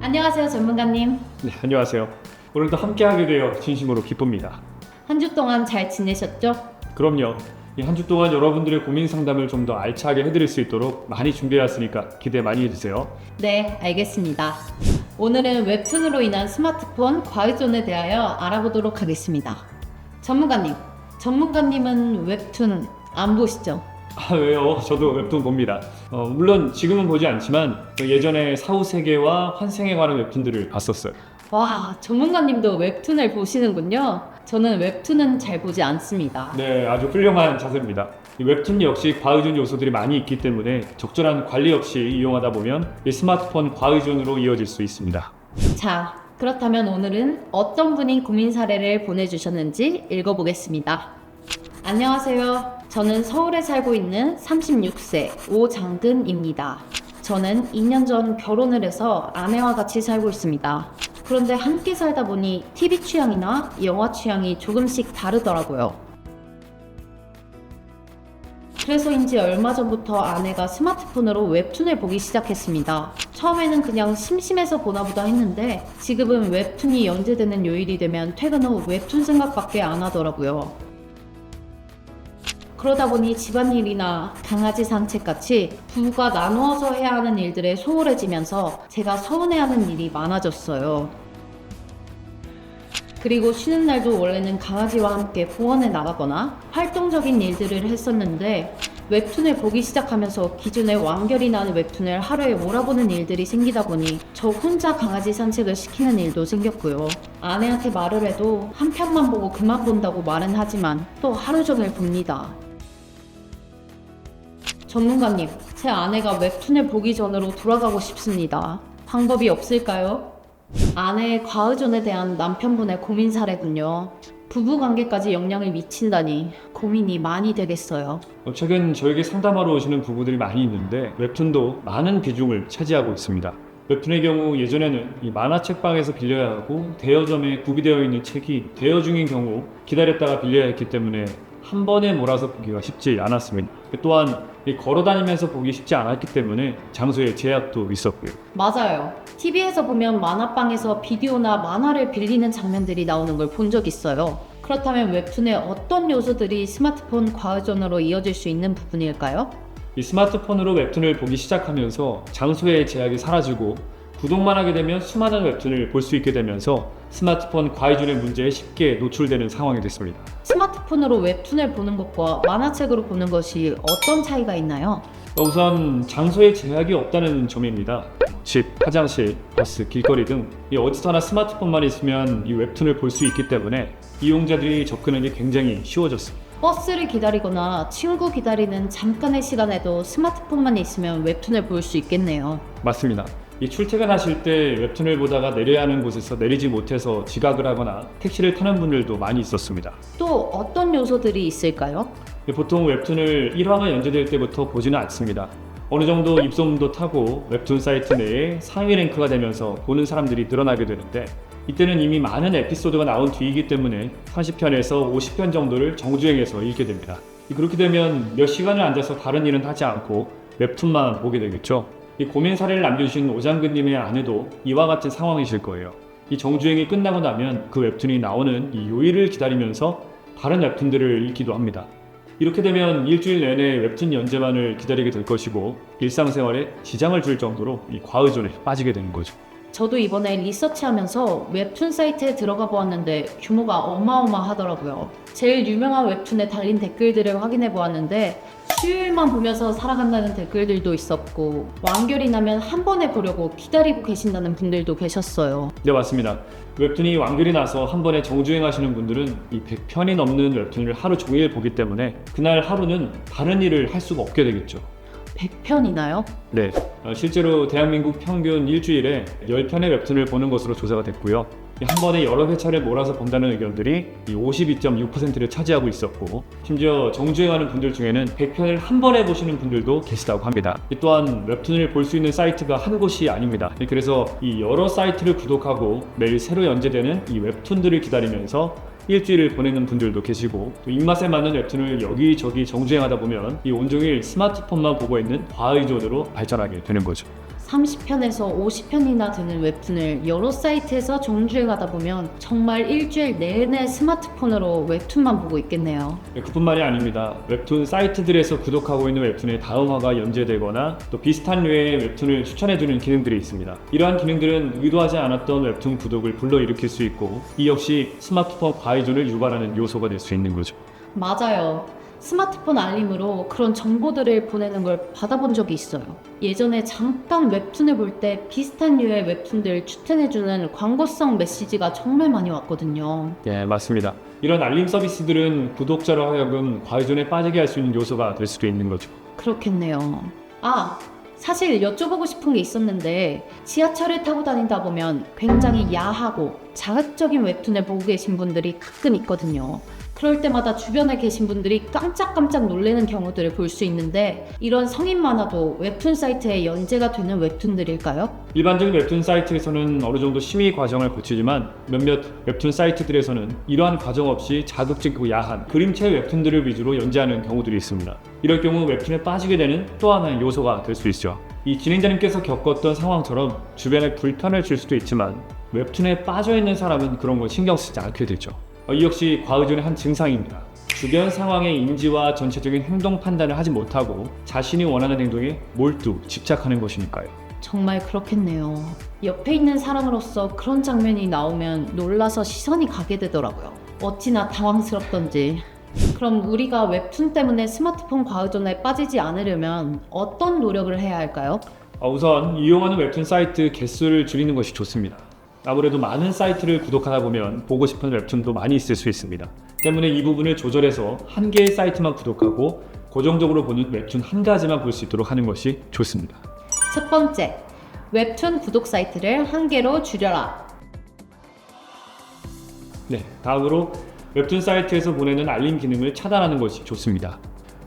안녕하세요, 전문가님. 네, 안녕하세요. 오늘도 함께하게 되어 진심으로 기쁩니다. 한 주 동안 잘 지내셨죠? 그럼요. 이 한 주 동안 여러분들의 고민 상담을 좀 더 알차게 해드릴 수 있도록 많이 준비해왔으니까 기대 많이 해주세요. 네, 알겠습니다. 오늘은 웹툰으로 인한 스마트폰 과의존에 대하여 알아보도록 하겠습니다. 전문가님, 전문가님은 웹툰 안 보시죠? 아 왜요? 저도 웹툰 봅니다. 어, 물론 지금은 보지 않지만 그 예전에 사후 세계와 환생에 관한 웹툰들을 봤었어요. 와, 전문가님도 웹툰을 보시는군요. 저는 웹툰은 잘 보지 않습니다. 네, 아주 훌륭한 자세입니다. 이 웹툰 역시 과의존 요소들이 많이 있기 때문에 적절한 관리 없이 이용하다 보면 이 스마트폰 과의존으로 이어질 수 있습니다. 자, 그렇다면 오늘은 어떤 분이 고민 사례를 보내주셨는지 읽어보겠습니다. 안녕하세요. 저는 서울에 살고 있는 36세 오장근입니다. 저는 2년 전 결혼을 해서 아내와 같이 살고 있습니다. 그런데 함께 살다 보니 TV 취향이나 영화 취향이 조금씩 다르더라고요. 그래서인지 얼마 전부터 아내가 스마트폰으로 웹툰을 보기 시작했습니다. 처음에는 그냥 심심해서 보나 보다 했는데 지금은 웹툰이 연재되는 요일이 되면 퇴근 후 웹툰 생각밖에 안 하더라고요. 그러다 보니 집안일이나 강아지 산책같이 부부가 나누어서 해야 하는 일들에 소홀해지면서 제가 서운해하는 일이 많아졌어요. 그리고 쉬는 날도 원래는 강아지와 함께 공원에 나가거나 활동적인 일들을 했었는데 웹툰을 보기 시작하면서 기존에 완결이 나는 웹툰을 하루에 몰아보는 일들이 생기다 보니 저 혼자 강아지 산책을 시키는 일도 생겼고요. 아내한테 말을 해도 한 편만 보고 그만 본다고 말은 하지만 또 하루 종일 봅니다. 전문가님, 제 아내가 웹툰을 보기 전으로 돌아가고 싶습니다. 방법이 없을까요? 아내의 과의존에 대한 남편분의 고민 사례군요. 부부 관계까지 영향을 미친다니 고민이 많이 되겠어요. 어, 최근 저에게 상담하러 오시는 부부들이 많이 있는데 웹툰도 많은 비중을 차지하고 있습니다. 웹툰의 경우 예전에는 이 만화책방에서 빌려야 하고 대여점에 구비되어 있는 책이 대여 중인 경우 기다렸다가 빌려야 했기 때문에 한 번에 몰아서 보기가 쉽지 않았습니다. 또한 이 걸어다니면서 보기 쉽지 않았기 때문에 장소의 제약도 있었고요. 맞아요. TV에서 보면 만화방에서 비디오나 만화를 빌리는 장면들이 나오는 걸 본 적 있어요. 그렇다면 웹툰의 어떤 요소들이 스마트폰 과의존으로 이어질 수 있는 부분일까요? 이 스마트폰으로 웹툰을 보기 시작하면서 장소의 제약이 사라지고 구독만 하게 되면 수많은 웹툰을 볼 수 있게 되면서 스마트폰 과의존의 문제에 쉽게 노출되는 상황이 됐습니다. 스마트폰으로 웹툰을 보는 것과 만화책으로 보는 것이 어떤 차이가 있나요? 우선 장소의 제약이 없다는 점입니다. 집, 화장실, 버스, 길거리 등 이 어디서나 스마트폰만 있으면 이 웹툰을 볼 수 있기 때문에 이용자들이 접근하기 굉장히 쉬워졌습니다. 버스를 기다리거나 친구 기다리는 잠깐의 시간에도 스마트폰만 있으면 웹툰을 볼 수 있겠네요. 맞습니다. 이 출퇴근하실 때 웹툰을 보다가 내려야 하는 곳에서 내리지 못해서 지각을 하거나 택시를 타는 분들도 많이 있었습니다. 또 어떤 요소들이 있을까요? 보통 웹툰을 1화가 연재될 때부터 보지는 않습니다. 어느 정도 입소문도 타고 웹툰 사이트 내에 상위 랭크가 되면서 보는 사람들이 늘어나게 되는데 이때는 이미 많은 에피소드가 나온 뒤이기 때문에 30편에서 50편 정도를 정주행해서 읽게 됩니다. 그렇게 되면 몇 시간을 앉아서 다른 일은 하지 않고 웹툰만 보게 되겠죠. 이 고민 사례를 남겨주신 오장근님의 아내도 이와 같은 상황이실 거예요. 이 정주행이 끝나고 나면 그 웹툰이 나오는 이 요일을 기다리면서 다른 웹툰들을 읽기도 합니다. 이렇게 되면 일주일 내내 웹툰 연재만을 기다리게 될 것이고 일상생활에 지장을 줄 정도로 이 과의존에 빠지게 되는 거죠. 저도 이번에 리서치하면서 웹툰 사이트에 들어가 보았는데 규모가 어마어마하더라고요. 제일 유명한 웹툰에 달린 댓글들을 확인해 보았는데 수요일만 보면서 살아간다는 댓글들도 있었고 완결이 나면 한 번에 보려고 기다리고 계신다는 분들도 계셨어요. 네 맞습니다. 웹툰이 완결이 나서 한 번에 정주행하시는 분들은 이 100편이 넘는 웹툰을 하루 종일 보기 때문에 그날 하루는 다른 일을 할 수가 없게 되겠죠. 100편이나요? 네, 어, 실제로 대한민국 평균 일주일에 10편의 웹툰을 보는 것으로 조사가 됐고요. 이한 번에 여러 회차를 몰아서 본다는 의견들이 이 52.6%를 차지하고 있었고 심지어 정주행하는 분들 중에는 100편을 한 번에 보시는 분들도 계시다고 합니다. 이 또한 웹툰을 볼 수 있는 사이트가 한 곳이 아닙니다. 그래서 이 여러 사이트를 구독하고 매일 새로 연재되는 이 웹툰들을 기다리면서 일주일을 보내는 분들도 계시고 또 입맛에 맞는 웹툰을 여기저기 정주행하다 보면 이 온종일 스마트폰만 보고 있는 과의존으로 발전하게 되는 거죠. 30편에서 50편이나 되는 웹툰을 여러 사이트에서 정주행 하다 보면 정말 일주일 내내 스마트폰으로 웹툰만 보고 있겠네요. 네, 그뿐만이 아닙니다. 웹툰 사이트들에서 구독하고 있는 웹툰의 다음화가 연재되거나 또 비슷한 류의 웹툰을 추천해주는 기능들이 있습니다. 이러한 기능들은 의도하지 않았던 웹툰 구독을 불러일으킬 수 있고 이 역시 스마트폰 과의존을 유발하는 요소가 될 수 있는 거죠. 맞아요. 스마트폰 알림으로 그런 정보들을 보내는 걸 받아본 적이 있어요. 예전에 잠깐 웹툰을 볼 때 비슷한 류의 웹툰들 추천해주는 광고성 메시지가 정말 많이 왔거든요. 예, 맞습니다. 이런 알림 서비스들은 구독자로 하여금 과의존에 빠지게 할 수 있는 요소가 될 수도 있는 거죠. 그렇겠네요. 아, 사실 여쭤보고 싶은 게 있었는데 지하철을 타고 다니다 보면 굉장히 야하고 자극적인 웹툰을 보고 계신 분들이 가끔 있거든요. 그럴 때마다 주변에 계신 분들이 깜짝깜짝 놀라는 경우들을 볼 수 있는데 이런 성인 만화도 웹툰 사이트에 연재가 되는 웹툰들일까요? 일반적인 웹툰 사이트에서는 어느 정도 심의 과정을 거치지만 몇몇 웹툰 사이트들에서는 이러한 과정 없이 자극적이고 야한 그림체 웹툰들을 위주로 연재하는 경우들이 있습니다. 이럴 경우 웹툰에 빠지게 되는 또 하나의 요소가 될 수 있죠. 이 진행자님께서 겪었던 상황처럼 주변에 불편을 줄 수도 있지만 웹툰에 빠져 있는 사람은 그런 걸 신경 쓰지 않게 되죠. 어, 이 역시 과의존의 한 증상입니다. 주변 상황의 인지와 전체적인 행동 판단을 하지 못하고 자신이 원하는 행동에 몰두 집착하는 것이니까요. 정말 그렇겠네요. 옆에 있는 사람으로서 그런 장면이 나오면 놀라서 시선이 가게 되더라고요. 어찌나 당황스럽던지. 그럼 우리가 웹툰 때문에 스마트폰 과의존에 빠지지 않으려면 어떤 노력을 해야 할까요? 어, 우선 이용하는 웹툰 사이트 개수를 줄이는 것이 좋습니다. 아무래도 많은 사이트를 구독하다 보면 보고 싶은 웹툰도 많이 있을 수 있습니다. 때문에 이 부분을 조절해서 한 개의 사이트만 구독하고 고정적으로 보는 웹툰 한 가지만 볼 수 있도록 하는 것이 좋습니다. 첫 번째, 웹툰 구독 사이트를 한 개로 줄여라. 네, 다음으로 웹툰 사이트에서 보내는 알림 기능을 차단하는 것이 좋습니다.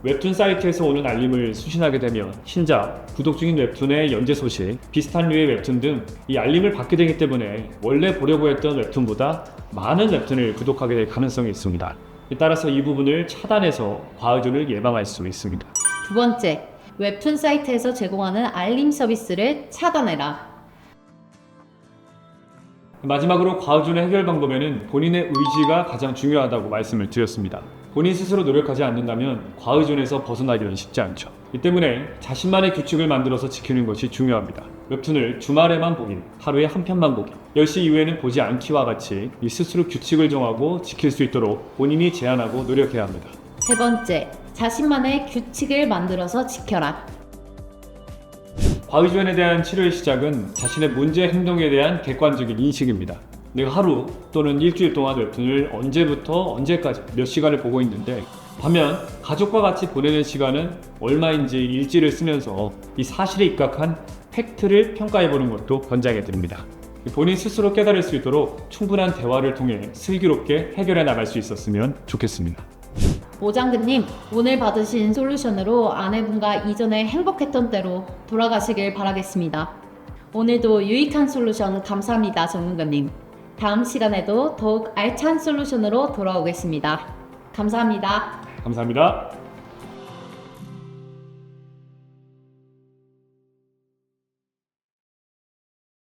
웹툰 사이트에서 오는 알림을 수신하게 되면 신작, 구독 중인 웹툰의 연재 소식, 비슷한 류의 웹툰 등 이 알림을 받게 되기 때문에 원래 보려고 했던 웹툰보다 많은 웹툰을 구독하게 될 가능성이 있습니다. 따라서 이 부분을 차단해서 과의존을 예방할 수 있습니다. 두 번째, 웹툰 사이트에서 제공하는 알림 서비스를 차단해라. 마지막으로 과의존의 해결 방법에는 본인의 의지가 가장 중요하다고 말씀을 드렸습니다. 본인 스스로 노력하지 않는다면 과의존에서 벗어나기는 쉽지 않죠. 이 때문에 자신만의 규칙을 만들어서 지키는 것이 중요합니다. 웹툰을 주말에만 보기, 하루에 한 편만 보기, 10시 이후에는 보지 않기와 같이 이 스스로 규칙을 정하고 지킬 수 있도록 본인이 제안하고 노력해야 합니다. 세 번째, 자신만의 규칙을 만들어서 지켜라. 과의존에 대한 치료의 시작은 자신의 문제 행동에 대한 객관적인 인식입니다. 내가 하루 또는 일주일 동안 웹툰을 언제부터 언제까지 몇 시간을 보고 있는데 반면 가족과 같이 보내는 시간은 얼마인지 일지를 쓰면서 이 사실에 입각한 팩트를 평가해 보는 것도 권장해 드립니다. 본인 스스로 깨달을 수 있도록 충분한 대화를 통해 슬기롭게 해결해 나갈 수 있었으면 좋겠습니다. 오장근님, 오늘 받으신 솔루션으로 아내분과 이전에 행복했던 때로 돌아가시길 바라겠습니다. 오늘도 유익한 솔루션 감사합니다, 전문가님. 다음 시간에도 더욱 알찬 솔루션으로 돌아오겠습니다. 감사합니다. 감사합니다.